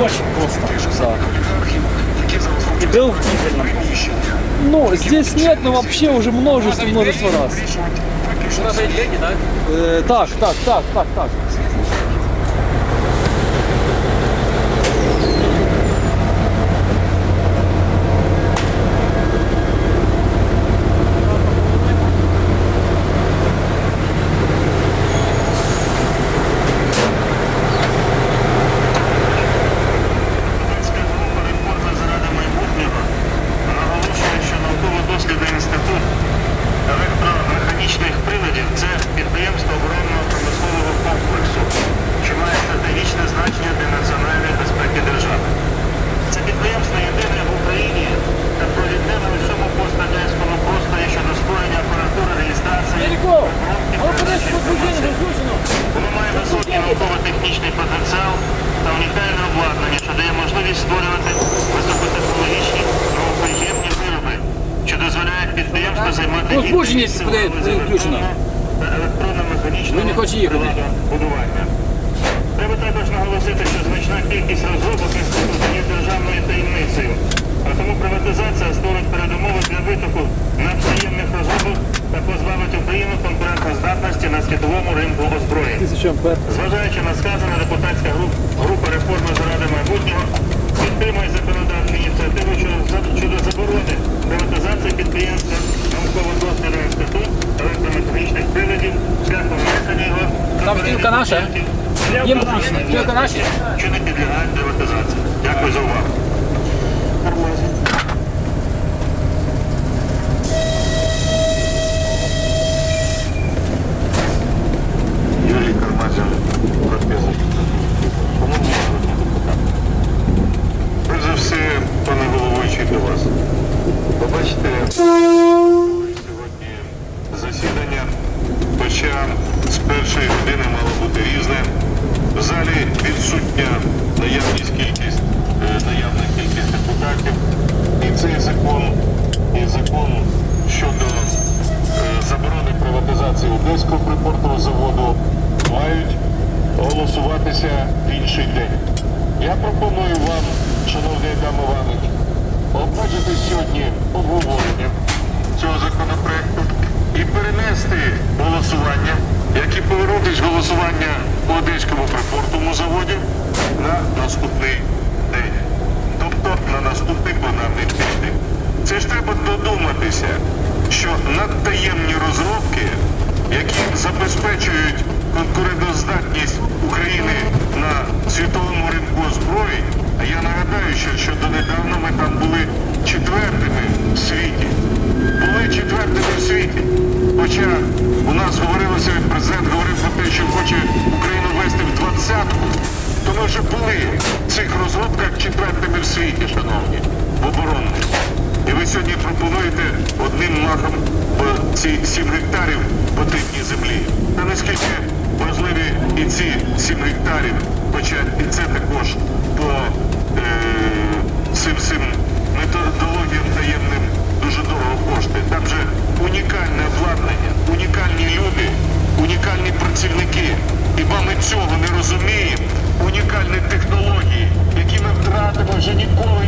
очень просто. Да. И был в дизельном. Ну, здесь нет, но вообще уже множество, множество раз. Э, так, так, так, так, так. В буде галузі включено. електронно-механічного не хоче їхати. будування. Треба також наголосити, що значна кількість розробок інституту є державною таємницею, а тому приватизація створить передумови для витоку надприємних розробок та позбавить Україну конкурентоздатності на світовому ринку озброєнь. Зважаючи на сказане, депутатська група реформи заради майбутнього підтримує законодавчу ініціативу щодо, заборони приватизації підприємства Там втілка наша? Є вказаних втілка наші? що не підлягають приватизації. Дякую за увагу. Юрій за все, пане головуючий, до вас. Побачите, сьогодні засідання, хоча першої години мало бути різне. В залі відсутня наявність кількість, е, наявна кількість депутатів. І цей закон, і закон щодо е, заборони приватизації Одеського припортового заводу мають голосуватися в інший день. Я пропоную вам, шановний Адам Іванович, обмежити сьогодні обговорення цього законопроекту перенести голосування, як і повернутись голосування по Одеському припортовому заводі на наступний день. Тобто на наступний пленарний тиждень. Це ж треба додуматися, що надтаємні розробки, які забезпечують конкурентоздатність України на світовому ринку озброєнь, а я нагадаю, що, що донедавна ми там були четвертими в світі. Були четвертими в світі. Хоча у нас говорилося, президент говорив про те, що хоче Україну ввести в двадцятку, то ми вже були в цих розробках четвертими в світі, шановні, в оборонних. І ви сьогодні пропонуєте одним махом ці 7 гектарів потрібні землі. Та наскільки важливі і ці 7 гектарів, хоча і це також по унікальні люди, унікальні працівники. Хіба ми цього не розуміємо? Унікальні технології, які ми втратимо, вже ніколи